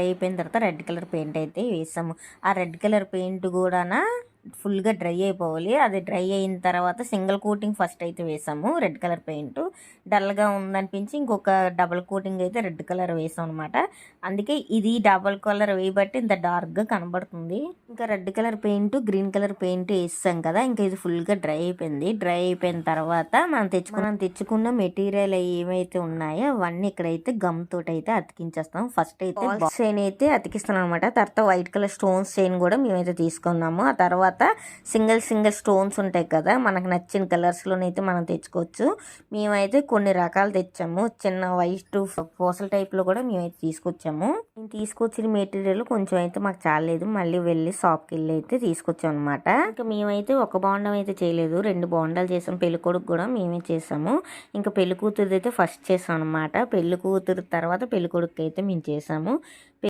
అయిపోయిన తర్వాత red colour paint అయితే వేసాము. ఆ రెడ్ కలర్ పెయింట్ కూడా ఫుల్గా డ్రై అయిపోవాలి. అది డ్రై అయిన తర్వాత సింగిల్ కోటింగ్ ఫస్ట్ అయితే వేసాము. Red colour paint. డల్గా ఉందనిపించి ఇంకొక డబల్ కోటింగ్ అయితే రెడ్ కలర్ వేసాం అనమాట అందుకే ఇది డబల్ కలర్ వేయబట్టి ఇంత డార్క్గా కనబడుతుంది. ఇంకా red colour paint green colour paint వేసాం కదా ఇంకా ఇది ఫుల్గా డ్రై అయిపోయింది. డ్రై అయిపోయిన తర్వాత మనం తెచ్చుకు మనం తెచ్చుకున్న మెటీరియల్ ఏమైతే ఉన్నాయో అవన్నీ ఇక్కడైతే గమ్ తోటి అయితే అతికించేస్తాం. ఫస్ట్ అయితే చైన్ అయితే అతికిస్తాం అనమాట తర్వాత వైట్ కలర్ స్టోన్స్ చైన్ కూడా మేమైతే తీసుకున్నాము. ఆ తర్వాత సింగిల్ సింగిల్ స్టోన్స్ ఉంటాయి కదా మనకు నచ్చిన కలర్స్లోనైతే మనం తెచ్చుకోవచ్చు. మేమైతే కొన్ని రకాలు తెచ్చాము. చిన్న వైట్ పూసల టైప్లో కూడా మేమైతే తీసుకొచ్చాము. నేను తీసుకొచ్చిన మెటీరియల్ కొంచెం అయితే మాకు చాలేదు మళ్ళీ వెళ్ళి షాప్కి వెళ్ళి అయితే తీసుకొచ్చాం అనమాట ఇంకా మేమైతే ఒక బాండం అయితే చేయలేదు. రెండు బాండాలు చేసాం. పెళ్ళి కొడుకు కూడా మేమే చేసాము. ఇంకా పెళ్ళి కూతురుది అయితే ఫస్ట్ చేసాం అనమాట పెళ్ళి కూతురు తర్వాత పెళ్ళి కొడుకు అయితే మేము చేసాము.